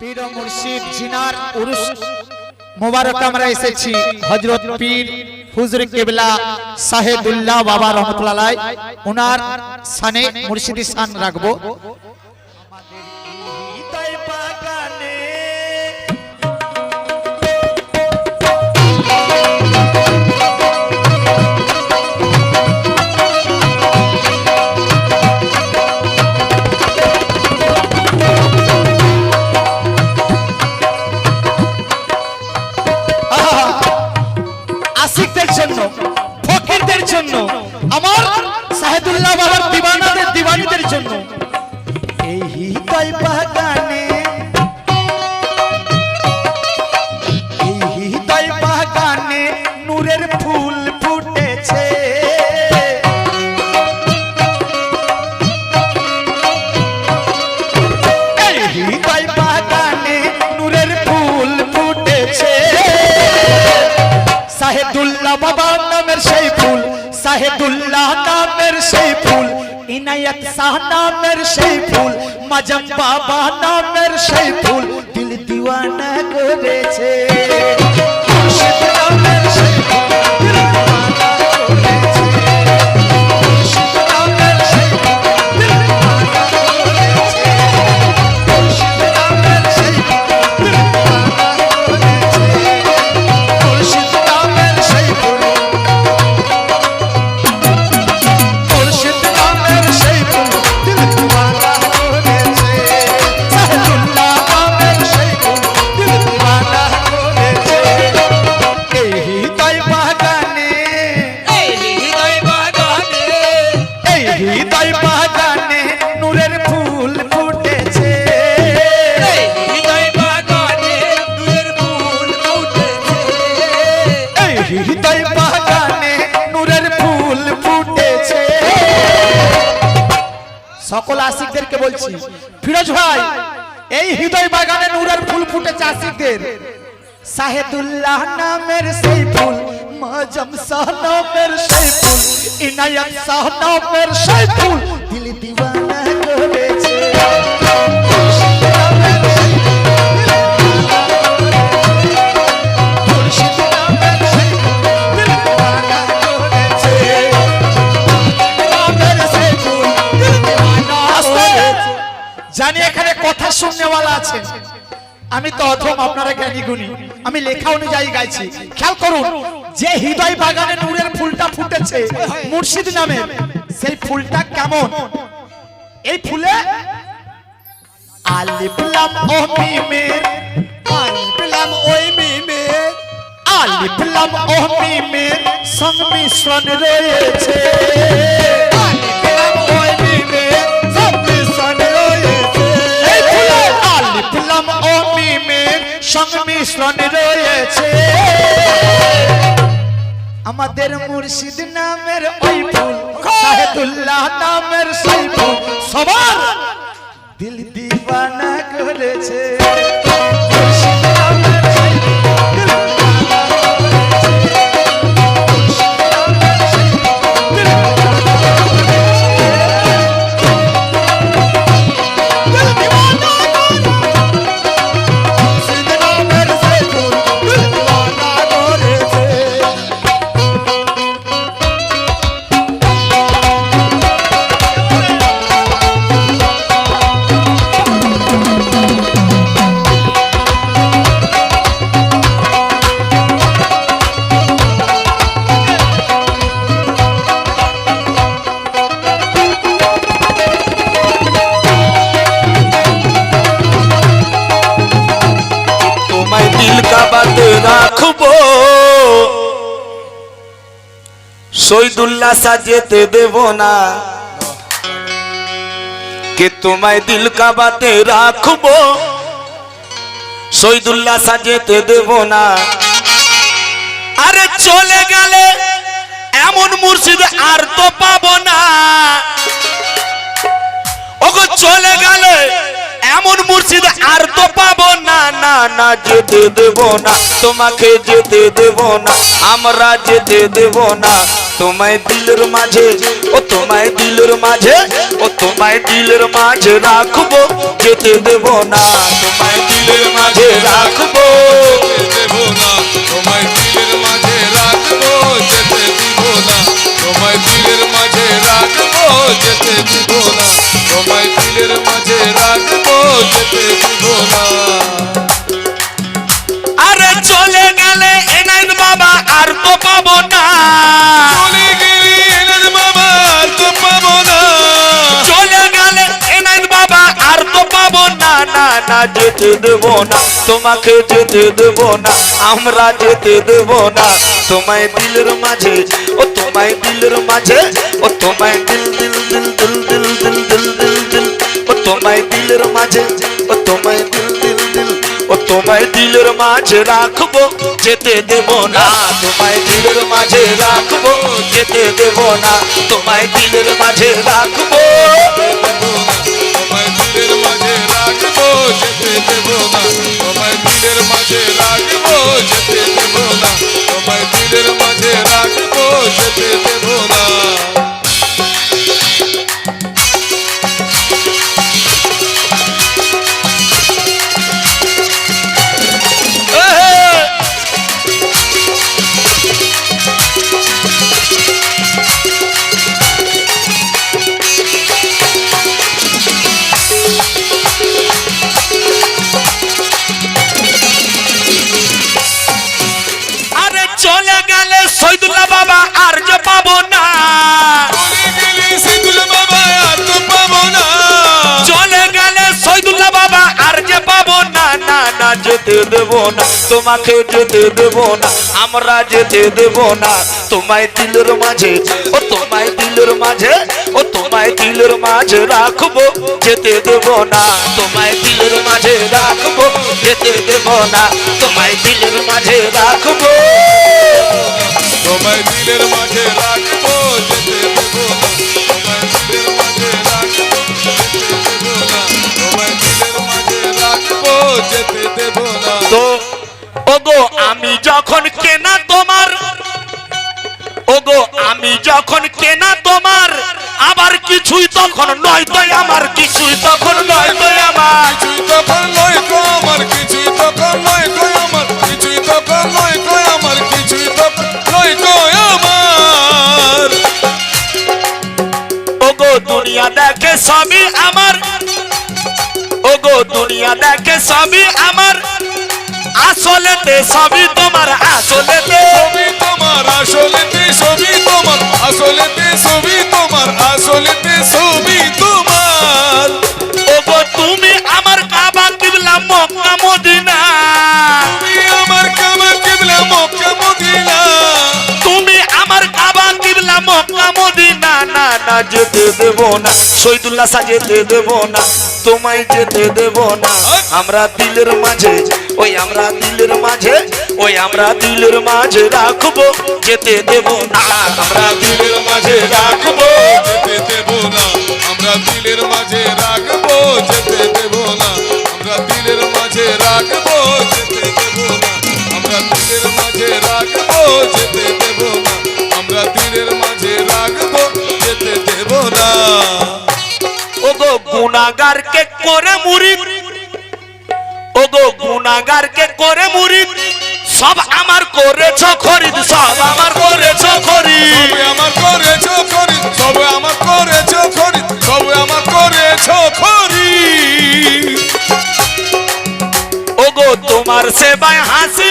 পীর মুর্শিদ জিনার উরুস মোবারক আমরা এসেছি। হজরত পীর হুজুর কেবলা সাহেবুল্লাহ বাবা রহমতুল্লাহ ওনার সানে মুর্শিদি সান রাখব। আশিকদের জন্য ফকিরদের জন্য আমার সাহেদুল্লাহ বাবার দিবানাদের দিবানিদের জন্য সাহেদুল্লাহ নামের সেই ফুল ইনায়ত শাহ নামের সেই ফুল মাজম বাবা নামের সেই ফুল দিল দিওয়ানা করেছে বলছি ফিরোজ ভাই, এই হৃদয় বাগানে নূরের ফুল ফুটে চাষিদের সাহেদুল্লাহ নামের সেই ফুল মাজম শাহ নামের সেই ফুল, ইনায়াত শাহ নামের সেই ফুল আছেন আমি তো অথম আপনারা জ্ঞানী গুণী। আমি লেখা অনুযায়ী গাইছি। খেয়াল করুন যে হৃদয় বাগানে নূরের ফুলটা ফুটেছে মুর্শিদ নামে সেই ফুলটা কেমন? এই ফুলে আলিফ লাম ও মিমের আলিফ লাম ওই মিমে আলিফ লাম ও মিমের সংমিশ্রণ রয়েছে। সংমিশ্রণ রয়েছে। আমাদের মুর্শিদ নামের ওই ফুল সাহেদুল্লাহ নামের সেই ফুল সবার দিল দিবানা করেছে। শহীদুল্লাহ সাজেতে দেব না। কে তোমায় দিল কা বাতে রাখব? শহীদুল্লাহ সাজেতে দেব না। আরে চলে গেলে এমন মুর্শিদ আর তো পাবো না। ওগো, চলে গেলে এমন মুর্শিদ আর তো পাবো না। না না, যেতে দেব না। তোমাকে যেতে দেব না। আমরা যেতে দেব না। তোমায় দিলের মাঝে, ও তোমায় দিলের মাঝে, ও তোমায় দিলের মাঝে রাখব, যেতে দেব না। তোমায় দিলের মাঝে রাখব দেব না। তোমায় দিলের মাঝে রাখব, যেতে দিব না। তোমায় দিলের মাঝে রাখব, যেতে দিব না। তোমায় দিলের মাঝে যেতে দেব না, তোমাকে যেতে দেব না, আমরা যেতে দেব না। তোমায় দিলের মাঝে, ও তোমায় দিলের মাঝে, ও তোমায় দিল দিল দিল দিল দিল দিল দিল দিল দিল। ও তোমায় দিলের মাঝে, ও তোমায় দিল দিল দিল। ও তোমায় দিলের মাঝে রাখব, যেতে দেব না। তোমায় দিলের মাঝে রাখব, যেতে দেব না। তোমায় দিলের মাঝে রাখব। সৈদুল্লাহ বাবা, আর যে পাবো না। চলে গেলে সৈদুল্লাহ বাবা, আর যে পাবো না না না, যেতে দেব না। তোমাকে যেতে দেব না, আমরা যেতে দেব না। তোমায় দিলের মাঝে, ও তোমায় দিলের মাঝে, ও তোমায় দিলের মাঝে রাখব, যেতে দেব না। তোমায় দিলের মাঝে রাখব, যেতে দেব না। তোমায় দিলের মাঝে রাখব। তোমায় দিলের মাঝে রাখব যেতে দেব না। তোমায় দিলের মাঝে রাখব যেতে দেব না। তোমায় দিলের মাঝে রাখব যেতে দেব না। তো ওগো আমি যখন কেনা তোমার ওগো আমি যখন কেনা তোমার আবার কিছুই তখন নয় তো আমার কিছুই তখন নয় তো আমার। কিছুই তখন নয় গো আমার কিছুই তখন নয় গো আমার। সবই আমার। ওগো দুনিয়া দেখে সবই আমার। আসলেতে সবই তোমার, আসলেতে সবই তোমার, আসলেতে সবই তোমার, আসলেতে সবই তোমার, আসলেতে ছবি যেতে দেব না, শহীদুল্লাহ সা যেতে দেব না, তোমায় যেতে দেব না। আমরা দিলের মাঝে, ওই আমরা দিলের মাঝে, ওই আমরা দিলের মাঝে রাখব, যেতে দেব না। আমরা দিলের মাঝে রাখব, যেতে দেব না। আমরা দিলের মাঝে রাখব, যেতে দেব না। আমরা দিলের মাঝে রাখব, যেতে দেব না। আমরা দিলের মাঝে রাখব, যেতে দেব না। আমরা দিলের মাঝে রাখব। করে মুড়ি ওগো গুনাগারকে করে মুড়ি সব আমার করেছ খরিদ সব আমার করেছ খরিদ। আমার করেছ খরিদ সবে আমার করেছ খরিদ সবে আমার করেছ খরিদ। ওগো তোমার সেবায় হাসি